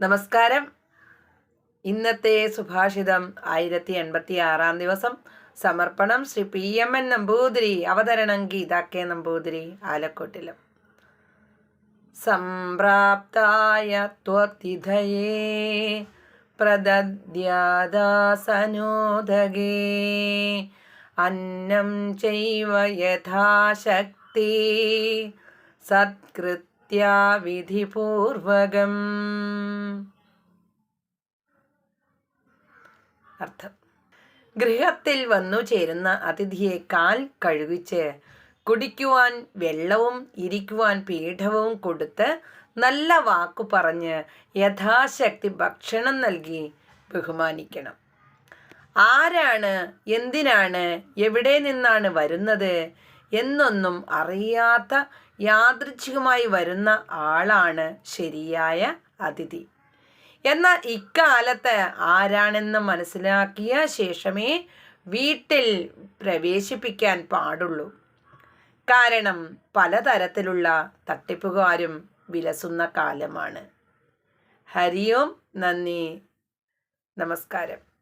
നമസ്കാരം. ഇന്നത്തെ സുഭാഷിതം ആയിരത്തി എൺപത്തി ആറാം ദിവസം. സമർപ്പണം Shri P M N Namboothiri അവതരണം ഗീത കെ നമ്പൂതിരി ആലക്കോട്ടിലും. സംപ്രാപ്തായ ത്വതിഥയേ പ്രദദ്യാദാസനോദഗേ അന്നം ചൈവ യഥാശക്തി സത്കൃത് വിധിപൂർവകം അർത്ഥം. ഗൃഹത്തിൽ വന്നു ചേരുന്ന അതിഥിയെ കാൽ കഴുകിച്ച് കുടിക്കുവാൻ വെള്ളവും ഇരിക്കുവാൻ പീഠവും കൊടുത്ത് നല്ല വാക്കു പറഞ്ഞ് യഥാശക്തി ഭക്ഷണം നൽകി ബഹുമാനിക്കണം. ആരാണ് എന്തിനാണ് എവിടെ നിന്നാണ് വരുന്നത് എന്നൊന്നും അറിയാത്ത യാദൃച്ഛികമായി വരുന്ന ആളാണ് ശരിയായ അതിഥി. എന്നാൽ ഇക്കാലത്ത് ആരാണെന്ന് മനസ്സിലാക്കിയ ശേഷമേ വീട്ടിൽ പ്രവേശിപ്പിക്കാൻ പാടുള്ളൂ. കാരണം പലതരത്തിലുള്ള തട്ടിപ്പുകാരും വിലസുന്ന കാലമാണ്. ഹരിയോം നന്ദി. നമസ്കാരം.